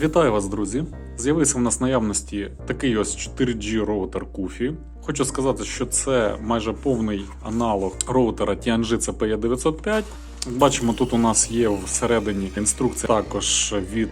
Вітаю вас, друзі! З'явився в нас наявності такий ось 4G роутер Kufi. Хочу сказати, що це майже повний аналог роутера TNG CPE 905. Бачимо, тут у нас є всередині інструкція також від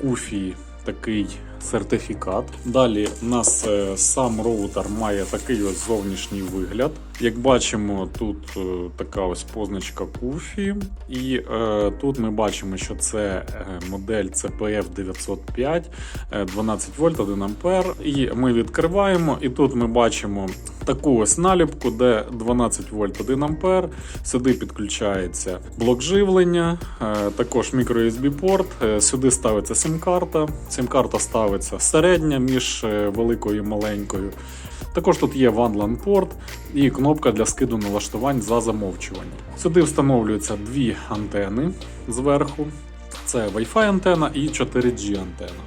куфі Kufi такий сертифікат. Далі у нас е, сам роутер має такий ось зовнішній вигляд. Як бачимо, тут е, така ось позначка Kufi, і е, тут ми бачимо, що це е, модель CPF 905, е, 12 вольт, 1 ампер. І ми відкриваємо, і тут ми бачимо таку ось наліпку, де 12 вольт 1 ампер. Сюди підключається блок живлення, е, також microUSB порт. Е, Сюди ставиться сим-карта. Сим-карта ставиться середня між е, великою і маленькою. Також тут є WLAN порт і кнопка для скиду налаштувань за замовчування. Сюди встановлюються дві антени зверху. Це Wi-Fi антена і 4G антена.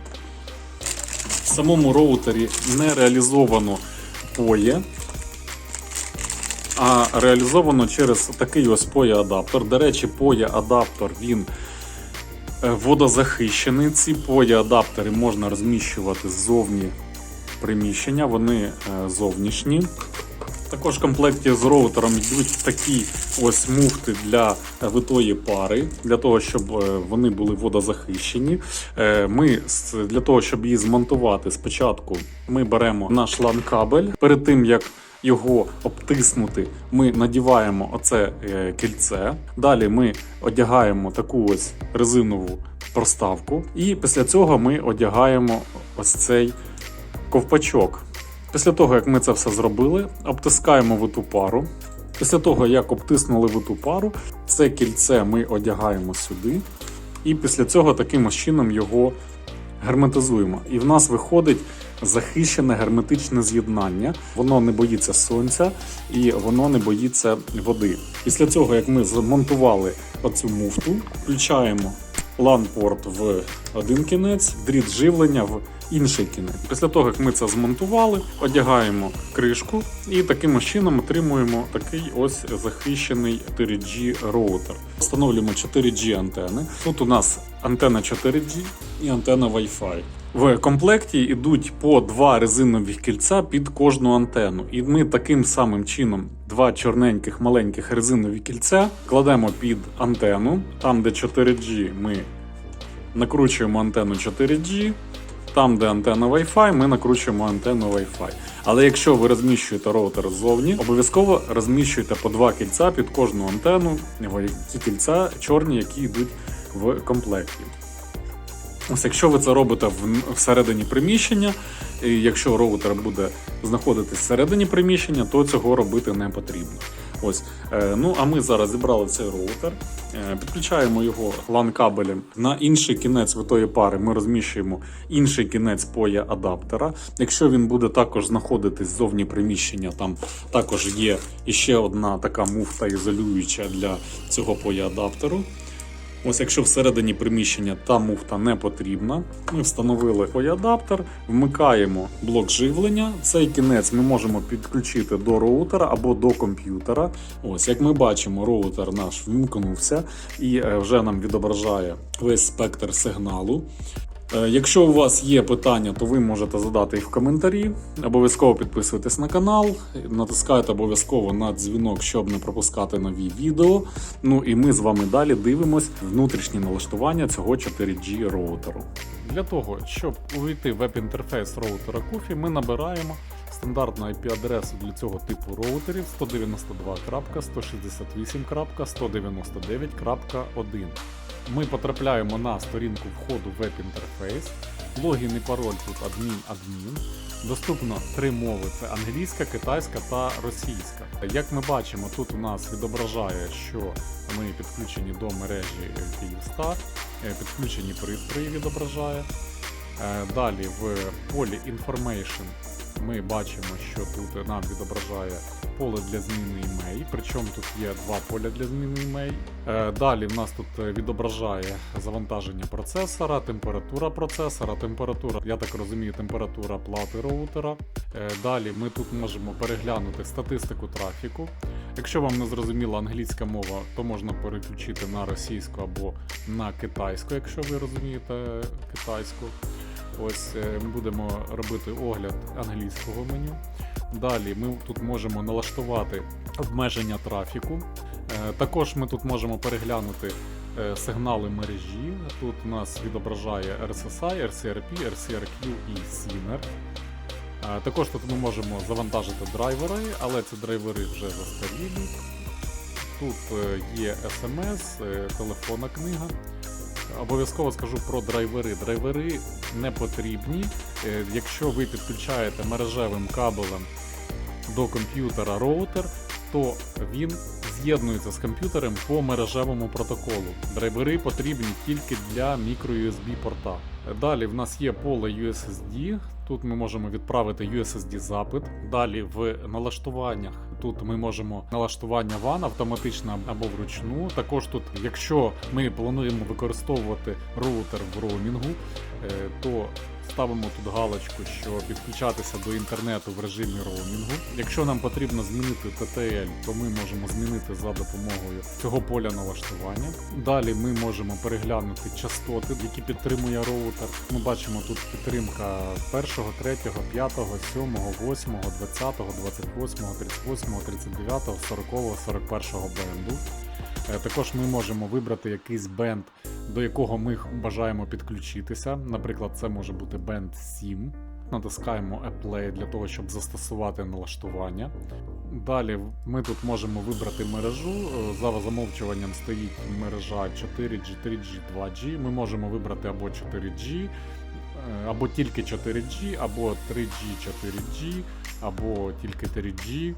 В самому роутері не реалізовано POE, а реалізовано через такий ось POE адаптер. До речі, POE адаптер він водозахищений. Ці POE адаптери можна розміщувати ззовні приміщення, вони е, зовнішні. Також в комплекті з роутером йдуть такі ось муфти для витої пари, для того, щоб е, вони були водозахищені. Е, Ми для того, щоб її змонтувати, спочатку ми беремо наш LAN-кабель. Перед тим як його обтиснути, ми надіваємо оце е, кільце. Далі ми одягаємо таку ось резинову проставку, і після цього ми одягаємо ось цей ковпачок. Після того, як ми це все зробили, обтискаємо виту пару. Після того, як обтиснули виту пару, це кільце ми одягаємо сюди. І після цього таким чином його герметизуємо. І в нас виходить захищене герметичне з'єднання. Воно не боїться сонця і воно не боїться води. Після цього, як ми змонтували оцю муфту, включаємо LAN-порт в один кінець, дріт живлення в інший кінець. Після того, як ми це змонтували, одягаємо кришку і таким чином отримуємо такий ось захищений 4G роутер. Встановлюємо 4G антени. Тут у нас антена 4G і антена Wi-Fi. В комплекті йдуть по два резинових кільця під кожну антенну. І ми таким самим чином два чорненьких маленьких резинові кільця кладемо під антенну. Там, де 4G, ми накручуємо антенну 4G. Там, де антенна Wi-Fi, ми накручуємо антенну Wi-Fi. Але якщо ви розміщуєте роутер ззовні, обов'язково розміщуйте по два кільця під кожну антенну. Ці кільця чорні, які йдуть в комплекті. Ось якщо ви це робите всередині приміщення, і якщо роутер буде знаходитись всередині приміщення, то цього робити не потрібно. Ось, е, ну а ми зараз зібрали цей роутер, е, підключаємо його LAN-кабелем на інший кінець витої пари. Ми розміщуємо інший кінець поя адаптера. Якщо він буде також знаходитись ззовні приміщення, там також є іще одна така муфта ізолююча для цього поя адаптеру. Ось якщо всередині приміщення та муфта не потрібна, ми встановили адаптер, вмикаємо блок живлення. Цей кінець ми можемо підключити до роутера або до комп'ютера. Ось як ми бачимо, роутер наш вмкнувся і е, вже нам відображає весь спектр сигналу. Е, Якщо у вас є питання, то ви можете задати їх в коментарі. Обов'язково підписуйтесь на канал, натискайте обов'язково на дзвінок, щоб не пропускати нові відео. Ну і ми з вами далі дивимось внутрішні налаштування цього 4G роутеру. Для того, щоб увійти в веб-інтерфейс роутера Kufi, ми набираємо стандартну IP-адресу для цього типу роутерів 192.168.199.1. Ми потрапляємо на сторінку входу веб-інтерфейс. Логін і пароль тут адмін-адмін. Доступно три мови: це англійська, китайська та російська. Як ми бачимо, тут у нас відображає, що ми підключені до мережі Київстар, е, підключені пристрої відображає. Е, Далі в полі Information ми бачимо, що тут нам відображає поле для зміни імей, причому тут є два поля для зміни імей. Е, Далі в нас тут е, відображає завантаження процесора, температура процесора, температура, я так розумію, температура плати роутера. Е, Далі ми тут можемо переглянути статистику трафіку. Якщо вам не зрозуміла англійська мова, то можна переключити на російську або на китайську, якщо ви розумієте китайську. Ось ми будемо робити огляд англійського меню. Далі ми тут можемо налаштувати обмеження трафіку. Е, Також ми тут можемо переглянути е, сигнали мережі. Тут у нас відображає RSSI, RCRP, RCRQ і SINER. Е, Також тут ми можемо завантажити драйвери, але ці драйвери вже застарілі. Тут є SMS, телефонна книга. Обов'язково скажу про драйвери. Драйвери не потрібні, якщо ви підключаєте мережевим кабелем до комп'ютера роутер, то він з'єднується з комп'ютером по мережевому протоколу. Драйвери потрібні тільки для microUSB порта. Далі в нас є поле USSD. Тут ми можемо відправити USSD запит. Далі в налаштуваннях тут ми можемо налаштування WAN автоматично або вручну. Також тут, якщо ми плануємо використовувати роутер в роумінгу, е, то ставимо тут галочку, що підключатися до інтернету в режимі роумінгу. Якщо нам потрібно змінити TTL, то ми можемо змінити за допомогою цього поля налаштування. Далі ми можемо переглянути частоти, які підтримує роутер. Ми бачимо тут підтримка 1, 3, 5, 7, 8, 20, 28, 38, 39, 40, 41 бенду. Е, Також ми можемо вибрати якийсь бенд, до якого ми бажаємо підключитися. Наприклад, це може бути бенд 7. Натискаємо Apply для того, щоб застосувати налаштування. Далі ми тут можемо вибрати мережу. Е, За замовчуванням стоїть мережа 4G, 3G, 2G. Ми можемо вибрати або 4G, е, або тільки 4G, або 3G, 4G, або тільки 3G.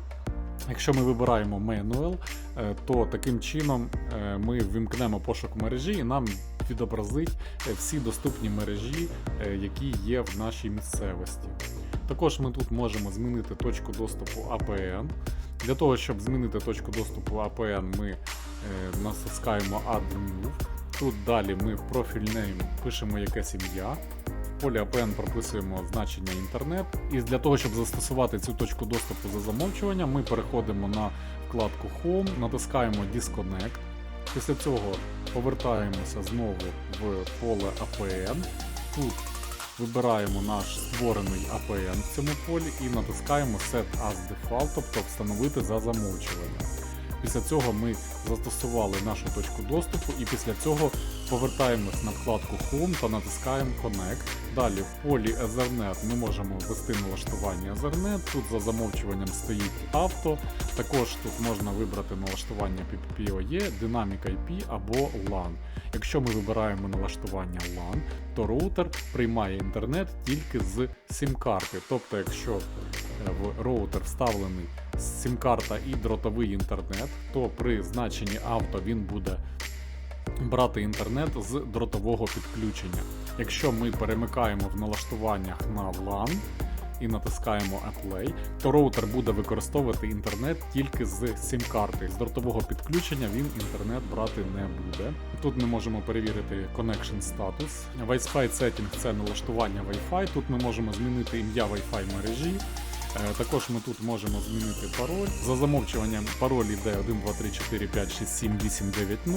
Якщо ми вибираємо Manual, е, то таким чином е, ми вимкнемо пошук мережі і нам відобразить е, всі доступні мережі, які є в нашій місцевості. Також ми тут можемо змінити точку доступу APN. Для того, щоб змінити точку доступу APN, ми натискаємо Add. Тут далі ми в профіль name пишемо якесь ім'я. В полі APN прописуємо значення інтернет. І для того, щоб застосувати цю точку доступу за замовчуванням, ми переходимо на вкладку Home, натискаємо Disconnect. Після цього повертаємося знову в поле APN. Тут вибираємо наш створений APN в цьому полі і натискаємо Set as Default, тобто встановити за замовчуванням. Після цього ми застосували нашу точку доступу і після цього повертаємось на вкладку Home та натискаємо Connect. Далі в полі Ethernet ми можемо ввести налаштування Ethernet. Тут за замовчуванням стоїть авто. Також тут можна вибрати налаштування PPPoE, Dynamic IP або LAN. Якщо ми вибираємо налаштування LAN, то роутер приймає інтернет тільки з сім-карти. Тобто, якщо е, в роутер вставлений сім-карта і дротовий інтернет, то при значенні авто він буде брати інтернет з дротового підключення. Якщо ми перемикаємо в налаштуваннях на LAN і натискаємо Apply, то роутер буде використовувати інтернет тільки з сім-карти. З дротового підключення він інтернет брати не буде. Тут ми можемо перевірити connection status. Wi-Fi setting – це налаштування Wi-Fi. Тут ми можемо змінити ім'я Wi-Fi мережі. Е, Також ми тут можемо змінити пароль. За замовчуванням пароль йде 1, 2, 3, 4, 5, 6, 7, 8, 9, 0.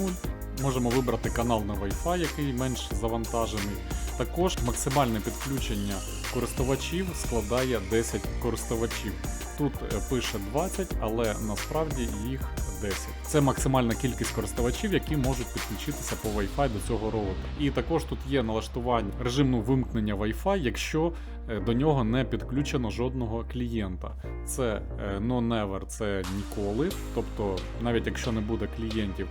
Можемо вибрати канал на Wi-Fi, який менш завантажений. Також максимальне підключення користувачів складає 10 користувачів. Тут е, пише 20, але насправді їх 10. Це максимальна кількість користувачів, які можуть підключитися по Wi-Fi до цього роутера. І також тут є налаштування режиму вимкнення Wi-Fi, якщо е, до нього не підключено жодного клієнта. Це е, no never, це ніколи. Тобто, навіть якщо не буде клієнтів,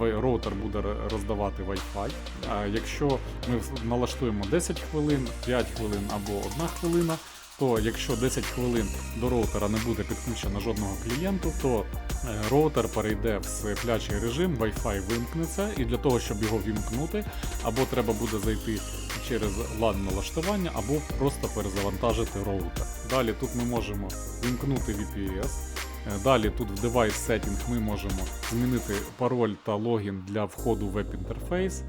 роутер буде роздавати Wi-Fi. А якщо ми налаштуємо 10 хвилин, 5 хвилин або 1 хвилина, то якщо 10 хвилин до роутера не буде підключено жодного клієнту, то е, роутер перейде в сплячий режим, Wi-Fi вимкнеться, і для того, щоб його вімкнути, або треба буде зайти через LAN налаштування, або просто перезавантажити роутер. Далі тут ми можемо вімкнути VPS. Е, Далі тут в Device Setting ми можемо змінити пароль та логін для входу в веб-інтерфейс.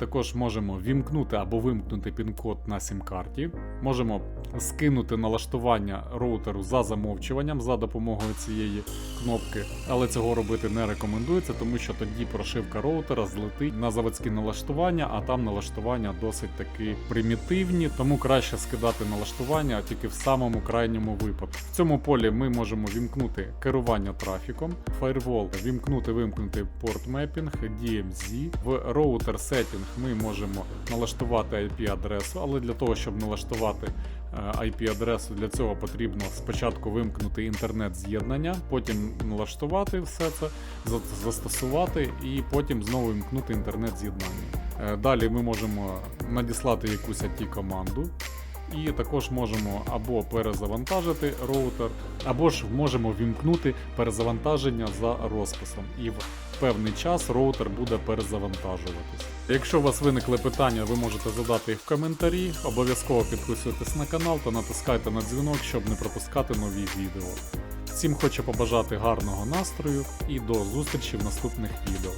Також можемо вімкнути або вимкнути пін-код на сім-карті. Можемо скинути налаштування роутеру за замовчуванням за допомогою цієї кнопки, але цього робити не рекомендується, тому що тоді прошивка роутера злетить на заводські налаштування, а там налаштування досить таки примітивні, тому краще скидати налаштування тільки в самому крайньому випадку. В цьому полі ми можемо вімкнути керування трафіком, Firewall вімкнути вимкнути порт мепінг, DMZ. В роутер setting ми можемо налаштувати IP-адресу, але для того, щоб налаштувати е, IP-адресу, для цього потрібно спочатку вимкнути інтернет-з'єднання, потім налаштувати все це, застосувати і потім знову вимкнути інтернет-з'єднання. Е, Далі ми можемо надіслати якусь IT-команду. І також можемо або перезавантажити роутер, або ж можемо вімкнути перезавантаження за розписом. І в певний час роутер буде перезавантажуватись. Якщо у вас виникли питання, ви можете задати їх в коментарі. Обов'язково підписуйтесь на канал та натискайте на дзвінок, щоб не пропускати нові відео. Всім хочу побажати гарного настрою і до зустрічі в наступних відео.